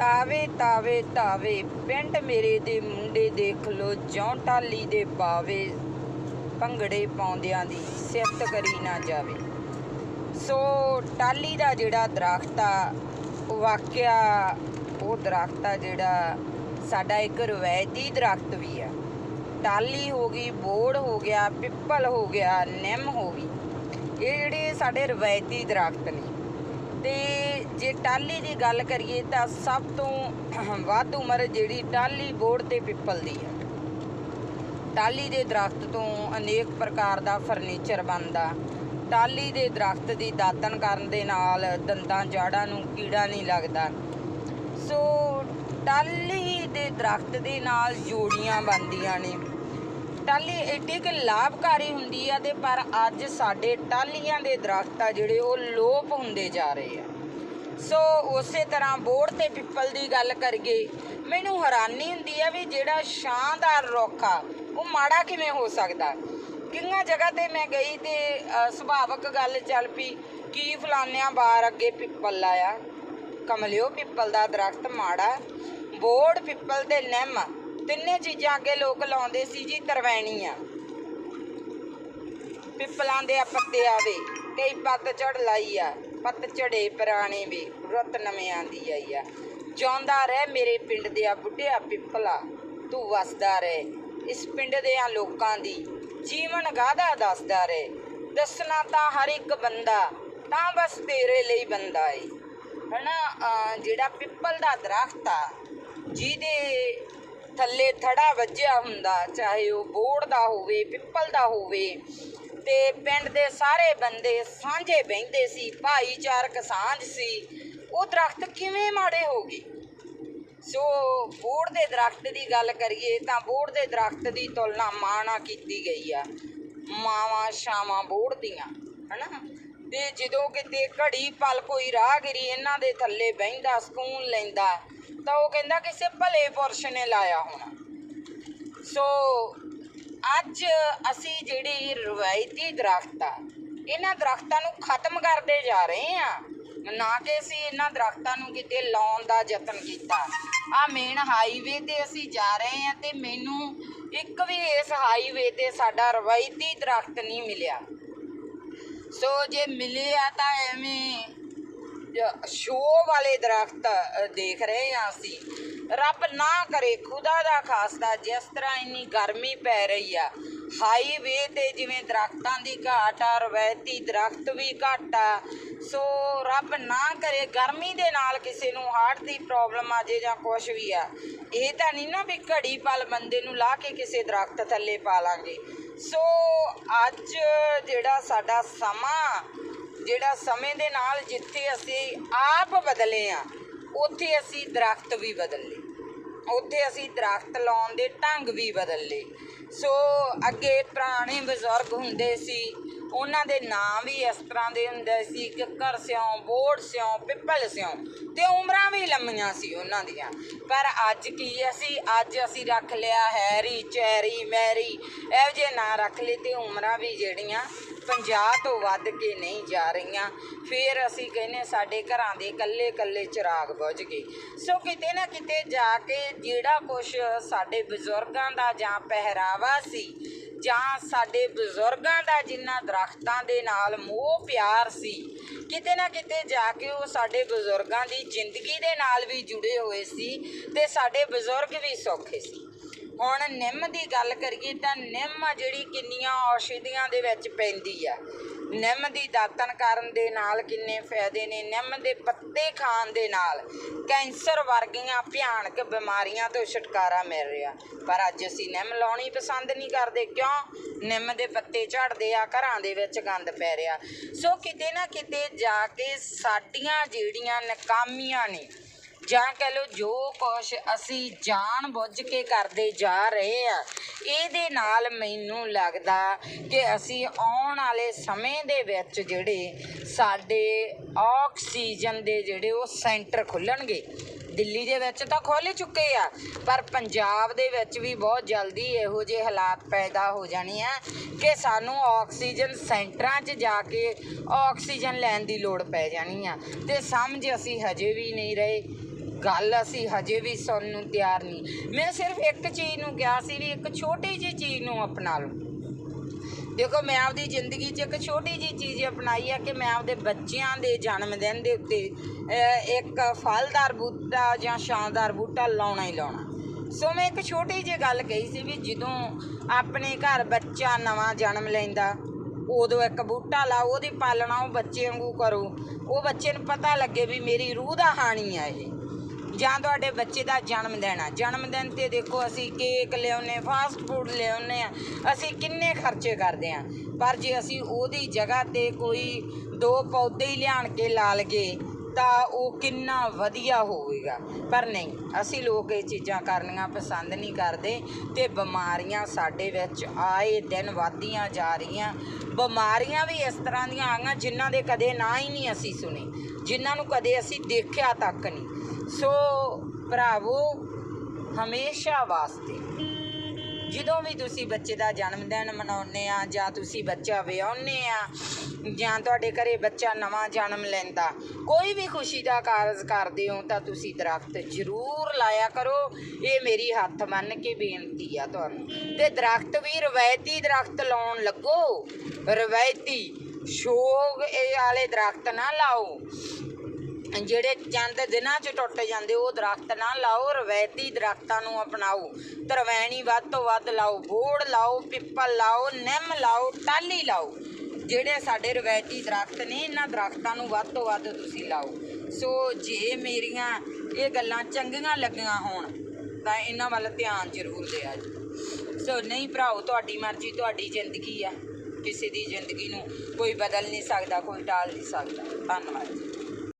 ਤਾਵੇ ਤਾਵੇ ਤਾਵੇ, ਪਿੰਡ ਮੇਰੇ ਦੇ ਮੁੰਡੇ ਦੇਖ ਲੋ ਜੌਂ ਟਾਲੀ ਦੇ ਪਾਵੇ ਭੰਗੜੇ ਪਾਉਂਦਿਆਂ ਦੀ ਸਿਫਤ ਕਰੀ ਨਾ ਜਾਵੇ। ਸੋ ਟਾਲੀ ਦਾ ਜਿਹੜਾ ਦਰਖਤ ਆ ਉਹ ਵਾਕਿਆ ਉਹ ਦਰਖਤ ਆ ਜਿਹੜਾ ਸਾਡਾ ਇੱਕ ਰਵਾਇਤੀ ਦਰਖਤ ਵੀ ਆ। ਟਾਲੀ ਹੋ ਗਈ, ਬੋੜ ਹੋ ਗਿਆ, ਪਿੱਪਲ ਹੋ ਗਿਆ, ਨਿੰਮ ਹੋ ਗਈ। ਇਹ ਜਿਹੜੇ ਸਾਡੇ ਰਵਾਇਤੀ ਦਰਖਤ ਨੇ ਤੇ ਜੇ ਟਾਲੀ ਦੀ ਗੱਲ ਕਰੀਏ ਤਾਂ ਸਭ ਤੋਂ ਵੱਧ ਉਮਰ ਜਿਹੜੀ ਟਾਲੀ ਬੋੜ ਤੇ ਪਿੱਪਲ ਦੀ ਹੈ। ਟਾਲੀ ਦੇ ਦਰਖਤ ਤੋਂ ਅਨੇਕ ਪ੍ਰਕਾਰ ਦਾ ਫਰਨੀਚਰ ਬਣਦਾ। ਟਾਲੀ ਦੇ ਦਰਖਤ ਦੀ ਦਾਤਨ ਕਰਨ ਦੇ ਨਾਲ ਦੰਦਾਂ, ਜਾੜਾਂ ਨੂੰ ਕੀੜਾ ਨਹੀਂ ਲੱਗਦਾ। ਸੋ ਟਾਲੀ ਦੇ ਦਰਖਤ ਦੇ ਨਾਲ ਜੋੜੀਆਂ ਬਣਦੀਆਂ ਨੇ। ਟਾਲੀ ਐਡੀ ਕਿ ਲਾਭਕਾਰੀ ਹੁੰਦੀ ਆ ਤੇ ਪਰ ਅੱਜ ਸਾਡੇ ਟਾਲੀਆਂ ਦੇ ਦਰਖਤ ਆ ਜਿਹੜੇ ਉਹ ਲੋਪ ਹੁੰਦੇ ਜਾ ਰਹੇ ਆ। ਸੋ ਉਸੇ ਤਰ੍ਹਾਂ ਬੋੜ ਤੇ ਪਿੱਪਲ ਦੀ ਗੱਲ ਕਰੀਏ ਮੈਨੂੰ ਹੈਰਾਨੀ ਹੁੰਦੀ ਆ ਵੀ ਜਿਹੜਾ ਸ਼ਾਨਦਾਰ ਰੁੱਖ ਆ ਉਹ ਮਾੜਾ ਕਿਵੇਂ ਹੋ ਸਕਦਾ? ਕਿੰਨਾ ਜਗ੍ਹਾ ਤੇ ਮੈਂ ਗਈ ਤੇ ਅ, ਸੁਭਾਵਕ ਗੱਲ ਚੱਲ ਪਈ ਕੀ ਫਲਾਨਿਆਂ ਬਾਰ ਅੱਗੇ ਪਿੱਪਲ ਲਾਇਆ? ਕਮਲਿਓ ਪਿੱਪਲ ਦਾ ਦਰਖਤ ਮਾੜਾ ਬੋੜ ਪਿੱਪਲ ਤੇ ਨਿੰਮ। ਤਿੰਨੇ ਚੀਜ਼ਾਂ ਅੱਗੇ ਲੋਕ ਲਾਉਂਦੇ ਸੀ ਜੀ, ਤਰਵੈਣੀਆਂ। ਪਿੱਪਲਾਂ ਦੇ ਪੱਤੇ ਆਵੇ ਕਈ ਪੱਤ ਚੜ ਲਾਈ ਆ। ਪੱਤ ਚੜੇ ਪੁਰਾਣੇ ਵੀ, ਰੁੱਤ ਨਵੇਂ ਆਂਦੀ ਆਈ ਆ। ਜਿਉਂਦਾ ਰਹਿ ਮੇਰੇ ਪਿੰਡ ਦੇ ਆ ਬੁੱਢਿਆ ਪਿੱਪਲਾ, ਤੂੰ ਵਸਦਾ ਰਹਿ। ਇਸ ਪਿੰਡ ਦੇ ਆ ਲੋਕਾਂ ਦੀ, ਜੀਵਨ ਗਾਦਾ ਦੱਸਦਾ ਰਹਿ। ਦੱਸਣਾ ਤਾਂ ਹਰ ਇੱਕ ਬੰਦਾ, ਤਾਂ ਬਸ ਤੇਰੇ ਲਈ ਬੰਦਾ ਏ। ਹਨਾ, ਅਹ ਜਿਹੜਾ ਪਿੱਪਲ ਦਾ ਦਰਖਤ ਆ, ਜਿਹਦੇ ਥੱਲੇ ਥੜਾ ਵੱਜਿਆ ਹੁੰਦਾ, ਚਾਹੇ ਉਹ ਬੋੜ ਦਾ ਹੋਵੇ, ਪਿੱਪਲ ਦਾ ਹੋਵੇ, ਤੇ ਪਿੰਡ ਦੇ ਸਾਰੇ ਬੰਦੇ ਸਾਂਝੇ ਬਹਿੰਦੇ ਸੀ, ਭਾਈਚਾਰਕ ਸਾਂਝ ਸੀ। ਉਹ ਦਰਖਤ ਕਿਵੇਂ ਮਾੜੇ ਹੋ ਗਏ? ਸੋ ਬੋੜ ਦੇ ਦਰਖਤ ਦੀ ਗੱਲ ਕਰੀਏ ਤਾਂ ਬੋੜ ਦੇ ਦਰਖਤ ਦੀ ਤੁਲਨਾ ਮਾਂ ਨਾਲ ਕੀਤੀ ਗਈ ਆ। ਮਾਵਾਂ ਸ਼ਾਵਾਂ ਬੋੜ ਦੀਆਂ, ਹਨਾ? ਤੇ ਜਦੋਂ ਕਿਤੇ ਘੜੀ ਪਲ ਕੋਈ ਰਾਹਗੀਰੀ ਇਹਨਾਂ ਦੇ ਥੱਲੇ ਬਹਿੰਦਾ, ਸਕੂਨ ਲੈਂਦਾ ਤਾਂ ਉਹ ਕਹਿੰਦਾ ਕਿਸੇ ਭਲੇ ਪੁਰਸ਼ ਨੇ ਲਾਇਆ ਹੋਣਾ। ਸੋ ਅੱਜ ਅਸੀਂ ਜਿਹੜੀ ਰਵਾਇਤੀ ਦਰਖਤ ਆ, ਇਹਨਾਂ ਦਰਖਤਾਂ ਨੂੰ ਖਤਮ ਕਰਦੇ ਜਾ ਰਹੇ ਆ। ਨਾ ਕਿ ਅਸੀਂ ਇਹਨਾਂ ਦਰਖਤਾਂ ਨੂੰ ਕਿਤੇ ਲਾਉਣ ਦਾ ਯਤਨ ਕੀਤਾ। ਆ ਮੇਨ ਹਾਈਵੇ ਤੇ ਅਸੀਂ ਜਾ ਰਹੇ ਆ ਤੇ ਮੈਨੂੰ ਇੱਕ ਵੀ ਇਸ ਹਾਈਵੇ ਤੇ ਸਾਡਾ ਰਵਾਇਤੀ ਦਰਖਤ ਨਹੀਂ ਮਿਲਿਆ। ਸੋ ਜੇ ਮਿਲੇ ਆ ਤਾਂ ਐਵੇਂ ਸ਼ੋਅ ਵਾਲੇ ਦਰਖਤ ਦੇਖ ਰਹੇ ਆ ਅਸੀਂ। ਰੱਬ ਨਾ ਕਰੇ ਖੁਦਾ ਦਾ ਖਾਸਤਾ ਜਿਸ ਤਰ੍ਹਾਂ ਇੰਨੀ ਗਰਮੀ ਪੈ ਰਹੀ ਆ। ਹਾਈਵੇ ਤੇ ਜਿਵੇਂ ਦਰਖਤਾਂ ਦੀ ਘਾਟ ਆ, ਰਵਾਇਤੀ ਦਰਖਤ ਵੀ ਘੱਟ ਆ। ਸੋ ਰੱਬ ਨਾ ਕਰੇ ਗਰਮੀ ਦੇ ਨਾਲ ਕਿਸੇ ਨੂੰ ਹਾਰਟ ਦੀ ਪ੍ਰੋਬਲਮ ਆ ਜੇ ਜਾਂ ਕੁਝ ਵੀ ਆ। ਇਹ ਤਾਂ ਨਹੀਂ ਨਾ ਵੀ ਘੜੀ ਪਲ ਬੰਦੇ ਨੂੰ ਲਾ ਕੇ ਕਿਸੇ ਦਰਖਤ ਥੱਲੇ ਪਾ ਲਾਂਗੇ। ਸੋ ਅੱਜ ਜਿਹੜਾ ਸਾਡਾ ਸਮਾਂ ਜਿਹੜਾ ਸਮੇਂ ਦੇ ਨਾਲ ਜਿੱਥੇ ਅਸੀਂ ਆਪ ਬਦਲੇ ਆ, ਉੱਥੇ ਅਸੀਂ ਦਰਖਤ ਵੀ ਬਦਲ ਲਏ। ਉੱਥੇ ਅਸੀਂ ਦਰਖਤ ਲਾਉਣ ਦੇ ਢੰਗ ਵੀ ਬਦਲ ਲਏ। ਸੋ ਅੱਗੇ ਪੁਰਾਣੇ ਬਜ਼ੁਰਗ ਹੁੰਦੇ ਸੀ, ਉਹਨਾਂ ਦੇ ਨਾਂ ਵੀ ਇਸ ਤਰ੍ਹਾਂ ਦੇ ਹੁੰਦੇ ਸੀ, ਕਿੱਕਰ ਸਿਉਂ, ਬੋੜ ਸਿਉਂ, ਪਿੱਪਲ ਸਿਉਂ ਤੇ ਉਮਰਾਂ ਵੀ ਲੰਮੀਆਂ ਸੀ ਉਹਨਾਂ ਦੀਆਂ। ਪਰ ਅੱਜ ਕੀ ਅਸੀਂ, ਅੱਜ ਅਸੀਂ ਰੱਖ ਲਿਆ ਹੈਰੀ, ਚੈਰੀ, ਮੈਰੀ, ਇਹੋ ਜਿਹੇ ਨਾਂ ਰੱਖ ਲਏ ਤੇ ਉਮਰਾਂ ਵੀ ਜਿਹੜੀਆਂ 50 ਤੋਂ ਵੱਧ ਕੇ ਨਹੀਂ ਜਾ ਰਹੀਆਂ। ਫਿਰ ਅਸੀਂ ਕਹਿੰਨੇ ਸਾਡੇ ਘਰਾਂ ਦੇ ਕੱਲੇ ਕੱਲੇ ਚਿਰਾਗ ਬੁਝ ਗਏ। ਸੋ ਕਿਤੇ ਨਾ ਕਿਤੇ ਜਾ ਕੇ ਜਿਹੜਾ ਕੁਝ ਸਾਡੇ ਬਜ਼ੁਰਗਾਂ ਦਾ ਜਾਂ ਪਹਿਰਾਵਾ ਸੀ, ਜਾਂ ਸਾਡੇ ਬਜ਼ੁਰਗਾਂ ਦਾ ਜਿਨ੍ਹਾਂ ਦਰਖਤਾਂ ਦੇ ਨਾਲ ਮੋਹ ਪਿਆਰ ਸੀ, ਕਿਤੇ ਨਾ ਕਿਤੇ ਜਾ ਕੇ ਉਹ ਸਾਡੇ ਬਜ਼ੁਰਗਾਂ ਦੀ ਜ਼ਿੰਦਗੀ ਦੇ ਨਾਲ ਵੀ ਜੁੜੇ ਹੋਏ ਸੀ ਤੇ ਸਾਡੇ ਬਜ਼ੁਰਗ ਵੀ ਸੌਖੇ ਸੀ। ਹੁਣ ਨਿੰਮ ਦੀ ਗੱਲ ਕਰੀਏ ਤਾਂ ਨਿੰਮ ਆ ਜਿਹੜੀ ਕਿੰਨੀਆਂ ਔਸ਼ਧੀਆਂ ਦੇ ਵਿੱਚ ਪੈਂਦੀ ਆ। ਨਿੰਮ ਦੀ ਦਾਤਨ ਕਰਨ ਦੇ ਨਾਲ ਕਿੰਨੇ ਫਾਇਦੇ ਨੇ? ਨਿੰਮ ਦੇ ਪੱਤੇ ਖਾਣ ਦੇ ਨਾਲ ਕੈਂਸਰ ਵਰਗੀਆਂ ਭਿਆਨਕ ਬਿਮਾਰੀਆਂ ਤੋਂ ਛੁਟਕਾਰਾ ਮਿਲ ਰਿਹਾ। ਪਰ ਅੱਜ ਅਸੀਂ ਨਿੰਮ ਲਾਉਣੀ ਪਸੰਦ ਨਹੀਂ ਕਰਦੇ। ਕਿਉਂ? ਨਿੰਮ ਦੇ ਪੱਤੇ ਝੜਦੇ ਆ, ਘਰਾਂ ਦੇ ਵਿੱਚ ਗੰਦ ਪੈ ਰਿਹਾ। ਸੋ ਕਿਤੇ ਨਾ ਕਿਤੇ ਜਾ ਕੇ ਸਾਡੀਆਂ ਜਿਹੜੀਆਂ ਨਕਾਮੀਆਂ ਨੇ ਜਾਂ ਕਹਿ ਲਓ ਜੋ ਕੁਛ ਅਸੀਂ ਜਾਣ ਬੁੱਝ ਕੇ ਕਰਦੇ ਜਾ ਰਹੇ ਆ, ਇਹਦੇ ਨਾਲ ਮੈਨੂੰ ਲੱਗਦਾ ਕਿ ਅਸੀਂ ਆਉਣ ਵਾਲੇ ਸਮੇਂ ਦੇ ਵਿੱਚ ਜਿਹੜੇ ਸਾਡੇ ਆਕਸੀਜਨ ਦੇ ਜਿਹੜੇ ਉਹ ਸੈਂਟਰ ਖੁੱਲਣਗੇ। ਦਿੱਲੀ ਦੇ ਵਿੱਚ ਤਾਂ ਖੁੱਲ੍ਹ ਚੁੱਕੇ ਆ, ਪਰ ਪੰਜਾਬ ਦੇ ਵਿੱਚ ਵੀ ਬਹੁਤ ਜਲਦੀ ਇਹੋ ਜਿਹੇ ਹਾਲਾਤ ਪੈਦਾ ਹੋ ਜਾਣੇ ਆ ਕਿ ਸਾਨੂੰ ਆਕਸੀਜਨ ਸੈਂਟਰਾਂ 'ਚ ਜਾ ਕੇ ਆਕਸੀਜਨ ਲੈਣ ਦੀ ਲੋੜ ਪੈ ਜਾਣੀ ਆ। ਤੇ ਸਮਝ ਅਸੀਂ ਹਜੇ ਵੀ ਨਹੀਂ ਰਹੇ। ਗੱਲ ਅਸੀਂ ਹਜੇ ਵੀ ਸੁਣਨ ਨੂੰ ਤਿਆਰ ਨਹੀਂ। ਮੈਂ ਸਿਰਫ ਇੱਕ ਚੀਜ਼ ਨੂੰ ਕਿਹਾ ਸੀ ਵੀ ਇੱਕ ਛੋਟੀ ਜਿਹੀ ਚੀਜ਼ ਨੂੰ ਅਪਣਾ ਲਓ। ਦੇਖੋ, ਮੈਂ ਆਪਦੀ ਜ਼ਿੰਦਗੀ 'ਚ ਇੱਕ ਛੋਟੀ ਜਿਹੀ ਚੀਜ਼ ਅਪਣਾਈ ਹੈ ਕਿ ਮੈਂ ਆਪਦੇ ਬੱਚਿਆਂ ਦੇ ਜਨਮ ਦਿਨ ਦੇ ਉੱਤੇ ਇੱਕ ਫਲਦਾਰ ਬੂਟਾ ਜਾਂ ਸ਼ਾਨਦਾਰ ਬੂਟਾ ਲਾਉਣਾ ਹੀ ਲਾਉਣਾ। ਸੋ ਮੈਂ ਇੱਕ ਛੋਟੀ ਜਿਹੀ ਗੱਲ ਕਹੀ ਸੀ ਵੀ ਜਦੋਂ ਆਪਣੇ ਘਰ ਬੱਚਾ ਨਵਾਂ ਜਨਮ ਲੈਂਦਾ, ਉਦੋਂ ਇੱਕ ਬੂਟਾ ਲਾਓ, ਉਹਦੀ ਪਾਲਣਾ ਉਹ ਬੱਚੇ ਵਾਂਗੂ ਕਰੋ। ਉਹ ਬੱਚੇ ਨੂੰ ਪਤਾ ਲੱਗੇ ਵੀ ਮੇਰੀ ਰੂਹ ਦਾ ਹਾਣੀ ਆ ਇਹ। ਜਾਂ ਤੁਹਾਡੇ ਬੱਚੇ ਦਾ ਜਨਮ ਦਿਨ ਆ। ਜਨਮ ਦਿਨ ਤੇ ਦੇਖੋ ਅਸੀਂ ਕੇਕ ਲਿਆਉਨੇ ਫਾਸਟ ਫੂਡ ਲਿਆਉਨੇ ਆ ਅਸੀਂ ਕਿੰਨੇ ਖਰਚੇ ਕਰਦੇ ਆ ਪਰ ਜੇ ਅਸੀਂ ਉਹਦੀ ਜਗ੍ਹਾ ਤੇ ਕੋਈ ਦੋ ਪੌਦੇ ਹੀ ਲਿਆਣ ਕੇ ਲਾ ਲਗੇ ਤਾਂ ਉਹ ਕਿੰਨਾ ਵਧੀਆ ਹੋਵੇਗਾ। ਪਰ ਨਹੀਂ, ਅਸੀਂ ਲੋਕ ਇਹ ਚੀਜ਼ਾਂ ਕਰਨੀਆਂ ਪਸੰਦ ਨਹੀਂ ਕਰਦੇ ਤੇ ਬਿਮਾਰੀਆਂ ਸਾਡੇ ਵਿੱਚ ਆਏ ਦਿਨ ਵਧਦੀਆਂ ਜਾ ਰਹੀਆਂ। ਬਿਮਾਰੀਆਂ ਵੀ ਇਸ ਤਰ੍ਹਾਂ ਦੀਆਂ ਆਈਆਂ ਜਿਨ੍ਹਾਂ ਦੇ ਕਦੇ ਨਾਂ ਹੀ ਨਹੀਂ ਅਸੀਂ ਸੁਣੇ, ਜਿਨ੍ਹਾਂ ਨੂੰ ਕਦੇ ਅਸੀਂ ਦੇਖਿਆ ਤੱਕ ਨਹੀਂ। ਸੋ ਭਰਾਵੋ, ਹਮੇਸ਼ਾ ਵਾਸਤੇ, ਜਦੋਂ ਵੀ ਤੁਸੀਂ ਬੱਚੇ ਦਾ ਜਨਮ ਦਿਨ ਮਨਾਉਂਦੇ ਆ, ਜਾਂ ਤੁਸੀਂ ਬੱਚਾ ਵਿਆਹੁੰਦੇ ਆ, ਜਾਂ ਤੁਹਾਡੇ ਘਰੇ ਬੱਚਾ ਨਵਾਂ ਜਨਮ ਲੈਂਦਾ, ਕੋਈ ਵੀ ਖੁਸ਼ੀ ਦਾ ਕਾਰਜ ਕਰਦੇ ਹੋ, ਤਾਂ ਤੁਸੀਂ ਦਰਖਤ ਜ਼ਰੂਰ ਲਾਇਆ ਕਰੋ। ਇਹ ਮੇਰੀ ਹੱਥ ਮੰਨ ਕੇ ਬੇਨਤੀ ਆ ਤੁਹਾਨੂੰ। ਤੇ ਦਰਖਤ ਵੀ ਰਵਾਇਤੀ ਦਰਖਤ ਲਾਉਣ ਲੱਗੋ। ਰਵਾਇਤੀ। ਸ਼ੋਗ ਇਹ ਵਾਲੇ ਦਰਖਤ ਨਾ ਲਾਓ। ਜਿਹੜੇ ਚੰਦ ਦਿਨਾਂ 'ਚ ਟੁੱਟ ਜਾਂਦੇ, ਉਹ ਦਰਖਤ ਨਾ ਲਾਓ, ਰਵਾਇਤੀ ਦਰਖਤਾਂ ਨੂੰ ਅਪਣਾਓ। ਤਰਵੈਣੀ ਵੱਧ ਤੋਂ ਵੱਧ ਲਾਓ, ਬੋੜ ਲਾਓ, ਪਿੱਪਲ ਲਾਓ, ਨਿੰਮ ਲਾਓ ਟਾਲੀ ਲਾਓ। ਜਿਹੜੇ ਸਾਡੇ ਰਵਾਇਤੀ ਦਰਖਤ ਨੇ, ਇਹਨਾਂ ਦਰਖਤਾਂ ਨੂੰ ਵੱਧ ਤੋਂ ਵੱਧ ਤੁਸੀਂ ਲਾਓ। ਸੋ ਜੇ ਮੇਰੀਆਂ ਇਹ ਗੱਲਾਂ ਚੰਗੀਆਂ ਲੱਗੀਆਂ ਹੋਣ, ਤਾਂ ਇਹਨਾਂ ਵੱਲ ਧਿਆਨ ਜ਼ਰੂਰ ਦਿਆ ਜੀ ਸੋ ਨਹੀਂ ਭਰਾਓ, ਤੁਹਾਡੀ ਮਰਜ਼ੀ, ਤੁਹਾਡੀ ਜ਼ਿੰਦਗੀ ਆ। ਕਿਸੇ ਦੀ ਜ਼ਿੰਦਗੀ ਨੂੰ ਕੋਈ ਬਦਲ ਨਹੀਂ ਸਕਦਾ, ਕੋਈ ਟਾਲ ਨਹੀਂ ਸਕਦਾ। ਧੰਨਵਾਦ। ਜੀ